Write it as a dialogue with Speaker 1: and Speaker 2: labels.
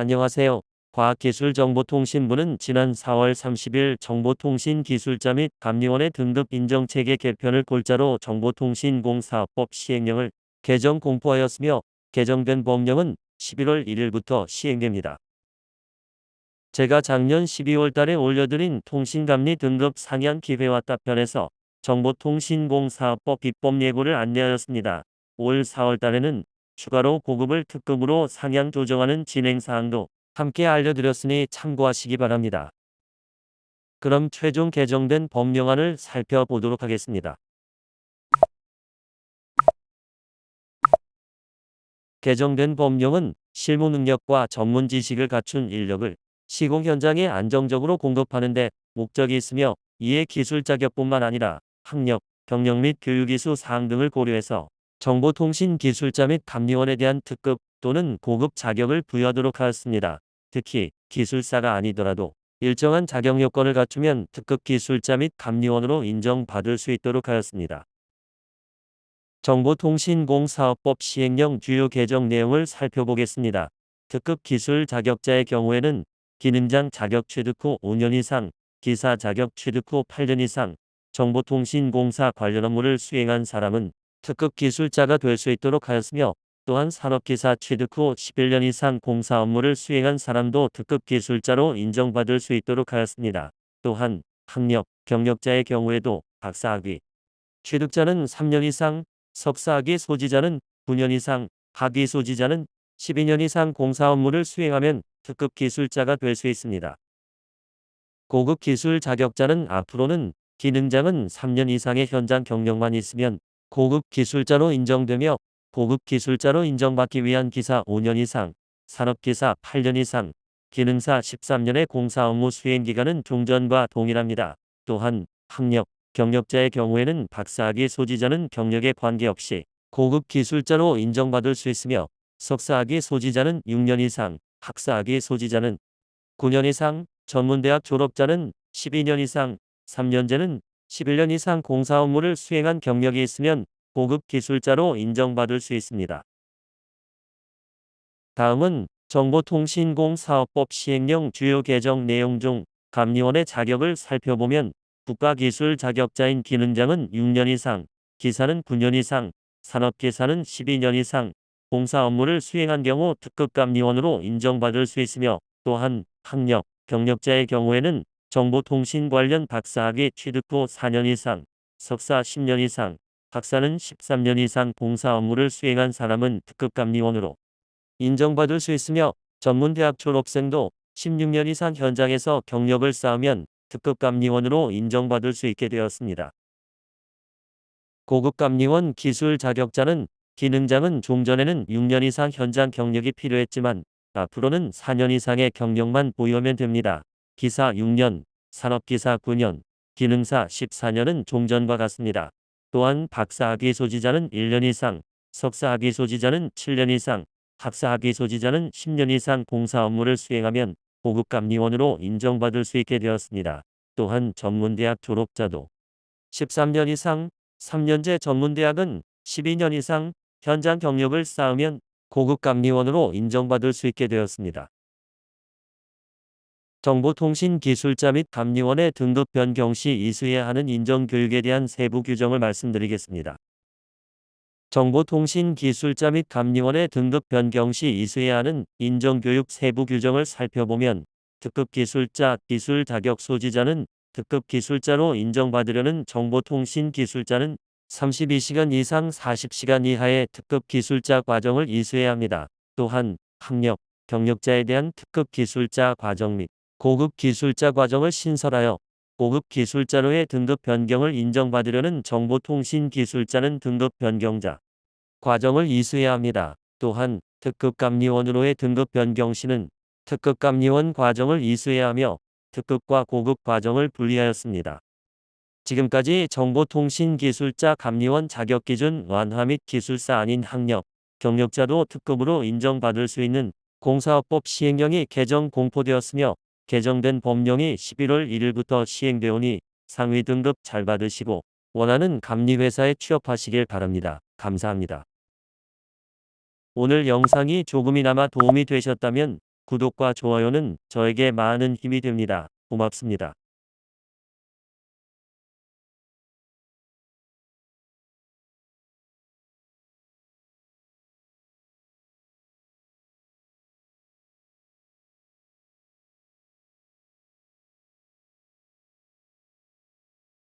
Speaker 1: 안녕하세요. 과학기술정보통신부는 지난 4월 30일 정보통신기술자 및 감리원의 등급 인정체계 개편을 골자로 정보통신공사법 시행령을 개정 공포하였으며 개정된 법령은 11월 1일부터 시행됩니다. 제가 작년 12월 달에 올려드린 통신감리 등급 상향 기회와 답변에서 정보통신공사법 입법 예고를 안내하였습니다. 올 4월 달에는 추가로 고급을 특급으로 상향 조정하는 진행사항도 함께 알려드렸으니 참고하시기 바랍니다. 그럼 최종 개정된 법령안을 살펴보도록 하겠습니다. 개정된 법령은 실무 능력과 전문 지식을 갖춘 인력을 시공 현장에 안정적으로 공급하는 데 목적이 있으며 이에 기술 자격뿐만 아니라 학력, 경력 및 교육이수 사항 등을 고려해서 정보통신기술자 및 감리원에 대한 특급 또는 고급 자격을 부여하도록 하였습니다. 특히 기술사가 아니더라도 일정한 자격 요건을 갖추면 특급 기술자 및 감리원으로 인정받을 수 있도록 하였습니다. 정보통신공사업법 시행령 주요 개정 내용을 살펴보겠습니다. 특급 기술 자격자의 경우에는 기능장 자격 취득 후 5년 이상, 기사 자격 취득 후 8년 이상, 정보통신공사 관련 업무를 수행한 사람은 특급 기술자가 될 수 있도록 하였으며 또한 산업기사 취득 후 11년 이상 공사 업무를 수행한 사람도 특급 기술자로 인정받을 수 있도록 하였습니다. 또한 학력, 경력자의 경우에도 박사학위, 취득자는 3년 이상, 석사학위 소지자는 9년 이상, 학위 소지자는 12년 이상 공사 업무를 수행하면 특급 기술자가 될 수 있습니다. 고급 기술 자격자는 앞으로는 기능장은 3년 이상의 현장 경력만 있으면 고급 기술자로 인정되며 고급 기술자로 인정받기 위한 기사 5년 이상, 산업기사 8년 이상, 기능사 13년의 공사 업무 수행 기간은 종전과 동일합니다. 또한 학력, 경력자의 경우에는 박사학위 소지자는 경력에 관계없이 고급 기술자로 인정받을 수 있으며 석사학위 소지자는 6년 이상, 학사학위 소지자는 9년 이상, 전문대학 졸업자는 12년 이상, 3년제는 11년 이상 공사 업무를 수행한 경력이 있으면 고급 기술자로 인정받을 수 있습니다. 다음은 정보통신공사업법 시행령 주요 개정 내용 중 감리원의 자격을 살펴보면 국가기술 자격자인 기능장은 6년 이상, 기사는 9년 이상, 산업기사는 12년 이상 공사 업무를 수행한 경우 특급 감리원으로 인정받을 수 있으며 또한 학력, 경력자의 경우에는 정보통신 관련 박사학위 취득 후 4년 이상, 석사 10년 이상, 박사는 13년 이상 봉사 업무를 수행한 사람은 특급 감리원으로 인정받을 수 있으며 전문대학 졸업생도 16년 이상 현장에서 경력을 쌓으면 특급 감리원으로 인정받을 수 있게 되었습니다. 고급 감리원 기술 자격자는 기능장은 종전에는 6년 이상 현장 경력이 필요했지만 앞으로는 4년 이상의 경력만 보유하면 됩니다. 기사 6년, 산업기사 9년, 기능사 14년은 종전과 같습니다. 또한 박사학위 소지자는 1년 이상, 석사학위 소지자는 7년 이상, 학사학위 소지자는 10년 이상 공사 업무를 수행하면 고급 감리원으로 인정받을 수 있게 되었습니다. 또한 전문대학 졸업자도 13년 이상, 3년제 전문대학은 12년 이상 현장 경력을 쌓으면 고급 감리원으로 인정받을 수 있게 되었습니다. 정보통신기술자 및 감리원의 등급 변경 시 이수해야 하는 인정교육에 대한 세부 규정을 말씀드리겠습니다. 정보통신기술자 및 감리원의 등급 변경 시 이수해야 하는 인정교육 세부 규정을 살펴보면 특급 기술자, 기술 자격 소지자는 특급 기술자로 인정받으려는 정보통신 기술자는 32시간 이상 40시간 이하의 특급 기술자 과정을 이수해야 합니다. 또한 학력, 경력자에 대한 특급 기술자 과정 및 고급 기술자 과정을 신설하여 고급 기술자로의 등급 변경을 인정받으려는 정보통신 기술자는 등급 변경자 과정을 이수해야 합니다. 또한 특급 감리원으로의 등급 변경 시는 특급 감리원 과정을 이수해야 하며 특급과 고급 과정을 분리하였습니다. 지금까지 정보통신기술자 감리원 자격기준 완화 및 기술사 아닌 학력, 경력자도 특급으로 인정받을 수 있는 공사업법 시행령이 개정 공포되었으며 개정된 법령이 11월 1일부터 시행되오니 상위 등급 잘 받으시고 원하는 감리회사에 취업하시길 바랍니다. 감사합니다. 오늘 영상이 조금이나마 도움이 되셨다면 구독과 좋아요는 저에게 많은 힘이 됩니다. 고맙습니다.